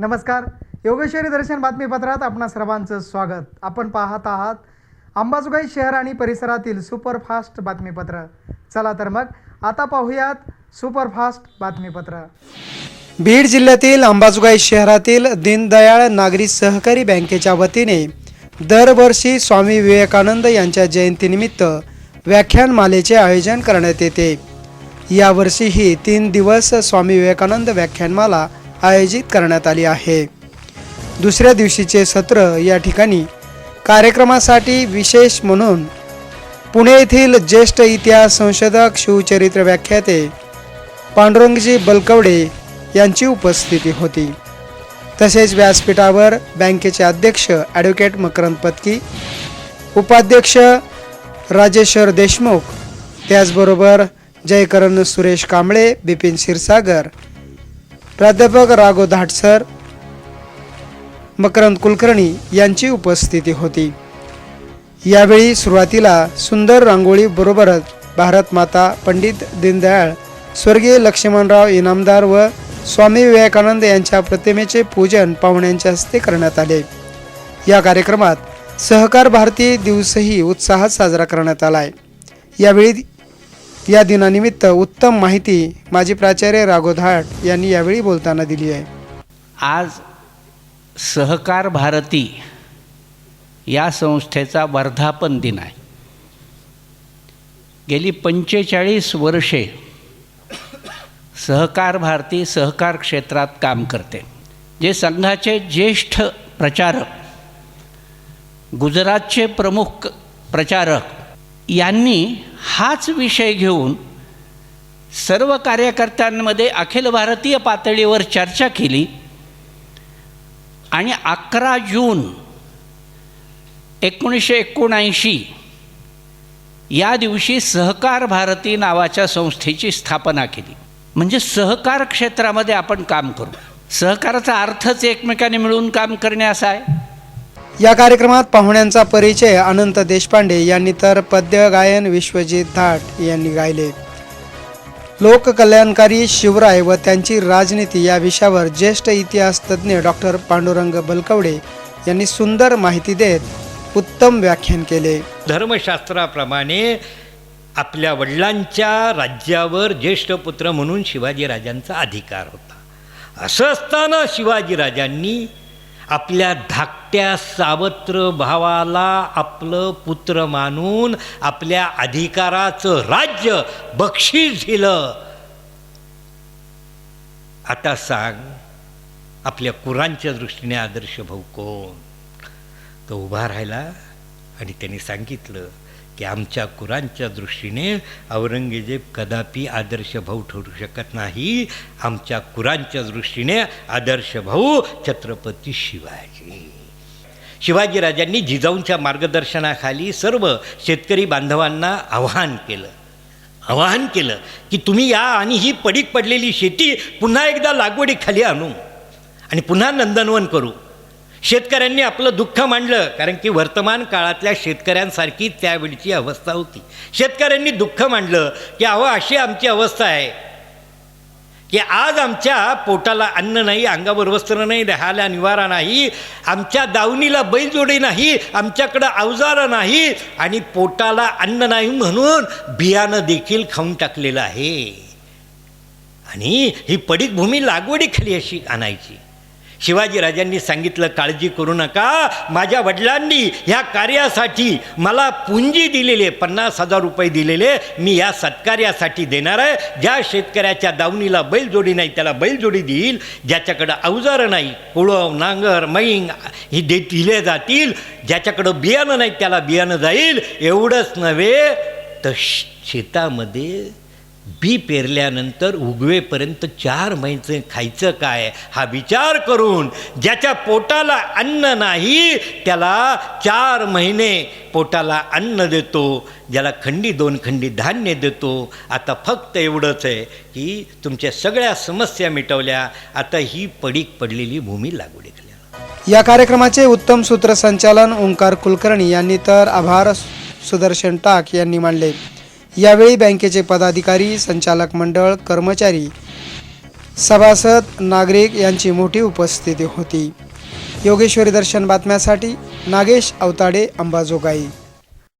नमस्कार. योगेश्वरी दर्शन बातमीपत्रात आपणा सर्वांचं स्वागत. आपण पाहत आहात अंबाजोगाई शहर आणि परिसरातील सुपरफास्ट बातमीपत्र. चला तर मग आता पाहूयात सुपरफास्ट बातमीपत्र. बीड जिल्ह्यातील अंबाजोगाई शहरातील दीनदयाळ नागरी सहकारी बँकेच्या वतीने दरवर्षी स्वामी विवेकानंद यांच्या जयंतीनिमित्त व्याख्यानमालेचे आयोजन करण्यात येते. यावर्षीही तीन दिवस स्वामी विवेकानंद व्याख्यानमाला आयोजित करण्यात आली आहे. दुसऱ्या दिवशीचे सत्र या ठिकाणी कार्यक्रमासाठी विशेष म्हणून पुणे येथील ज्येष्ठ इतिहास संशोधक शिवचरित्र व्याख्याते पांडुरंगजी बलकवडे यांची उपस्थिती होती. तसेच व्यासपीठावर बँकेचे अध्यक्ष ॲडव्होकेट मकरंद पत्की उपाध्यक्ष राजेश्वर देशमुख त्याचबरोबर जयकरण सुरेश कांबळे बिपिन क्षीरसागर प्राध्यापक राघव धाटसर मकरंद कुलकर्णी यांची उपस्थिती होती. यावेळी सुरुवातीला सुंदर रांगोळी बरोबरच भारत माता पंडित दीनदयाळ स्वर्गीय लक्ष्मणराव इनामदार व स्वामी विवेकानंद यांच्या प्रतिमेचे पूजन पाहुण्यांच्या हस्ते करण्यात आले. या कार्यक्रमात सहकार भारती दिवसही उत्साहात साजरा करण्यात आला आहे यावेळी या दिनानिमित्त उत्तम माहिती माजी प्राचार्य राघव धाट यांनी यावेळी बोलताना दिली आहे. आज सहकार भारती या संस्थेचा वर्धापन दिन आहे. गेली पंचेचाळीस वर्षे सहकार भारती सहकार क्षेत्रात काम करते. जे संघाचे ज्येष्ठ प्रचारक गुजरातचे प्रमुख प्रचारक यांनी हाच विषय घेऊन सर्व कार्यकर्त्यांमध्ये अखिल भारतीय पातळीवर चर्चा केली. आणि अकरा जून एकोणीसशे एकोणऐंशी या दिवशी सहकार भारती नावाच्या संस्थेची स्थापना केली. म्हणजे सहकार क्षेत्रामध्ये आपण काम करू. सहकाराचा अर्थच एकमेकांनी मिळून काम करणे असा आहे. या कार्यक्रमात पाहुण्यांचा परिचय अनंत देशपांडे यांनी तर पद्य गायन विश्वजित धाट यांनी गायले. लोककल्याणकारी शिवराय व त्यांची राजनीती या विषयावर ज्येष्ठ इतिहास तज्ज्ञ डॉक्टर पांडुरंग बलकवडे यांनी सुंदर माहिती देत उत्तम व्याख्यान केले. धर्मशास्त्राप्रमाणे आपल्या वडिलांच्या राज्यावर ज्येष्ठ पुत्र म्हणून शिवाजीराजांचा अधिकार होता. असं असताना शिवाजीराजांनी आपल्या धाकट्या सावत्र भावाला आपलं पुत्र मानून आपल्या अधिकाराचं राज्य बक्षीस दिलं. आता सांग आपल्या कुरांच्या दृष्टीने आदर्श भाऊ कोण? तो उभा राहिला आणि त्यांनी सांगितलं की आमच्या कुरांच्या दृष्टीने औरंगजेब कदापि आदर्श भाऊ ठरू शकत नाही. आमच्या कुरांच्या दृष्टीने आदर्श भाऊ छत्रपती शिवाजी. शिवाजीराजांनी जिजाऊंच्या मार्गदर्शनाखाली सर्व शेतकरी बांधवांना आवाहन केलं. आवाहन केलं की तुम्ही या आणि ही पडीक पडलेली शेती पुन्हा एकदा लागवडीखाली आणू. आणि पुन्हा नंदनवन करू. शेतकऱ्यांनी आपलं दुःख मांडलं कारण की वर्तमान काळातल्या शेतकऱ्यांसारखी त्यावेळीची अवस्था होती. शेतकऱ्यांनी दुःख मांडलं की अहो अशी आमची अवस्था आहे की आज आमच्या पोटाला अन्न नाही अंगावर वस्त्र नाही राहायला निवारा नाही आमच्या दावणीला बैलजोडी नाही आमच्याकडं अवजारं नाही आणि पोटाला अन्न नाही म्हणून बियाणं देखील खाऊन टाकलेलं आहे. आणि ही पडीक भूमी लागवडीखाली अशी आणायची. शिवाजीराजांनी सांगितलं काळजी करू नका. माझ्या वडिलांनी ह्या कार्यासाठी मला पुंजी दिलेले पन्नास हजार रुपये दिलेले. मी या सत्कार्यासाठी देणार आहे. ज्या शेतकऱ्याच्या दावणीला बैलजोडी नाही त्याला बैलजोडी देईल. ज्याच्याकडं अवजारं नाही कुळव नांगर मैंग ही दे दिले जातील. ज्याच्याकडं बियाणं नाही त्याला बियाणं जाईल. एवढंच नव्हे तर शेतामध्ये बी पेरल्यानंतर उगवेपर्यंत चार महिने खायचं काय? हा विचार करून ज्याच्या पोटाला अन्न नाही त्याला चार महिने पोटाला अन्न देतो. ज्याला खंडी दोन खंडी धान्य देतो. आता फक्त एवढंच आहे की तुमच्या सगळ्या समस्या मिटवल्या. आता ही पडीक पडलेली भूमी लागवडी खाली या कार्यक्रमाचे उत्तम सूत्रसंचालन ओंकार कुलकर्णी यांनी तर आभार सुदर्शन टाक यांनी मांडले. यावेळी बँकेचे पदाधिकारी संचालक मंडळ कर्मचारी सभासद नागरिक यांची मोठी उपस्थिती होती. योगेश्वरी दर्शन बातम्यासाठी नागेश अवताडे अंबाजोगाई.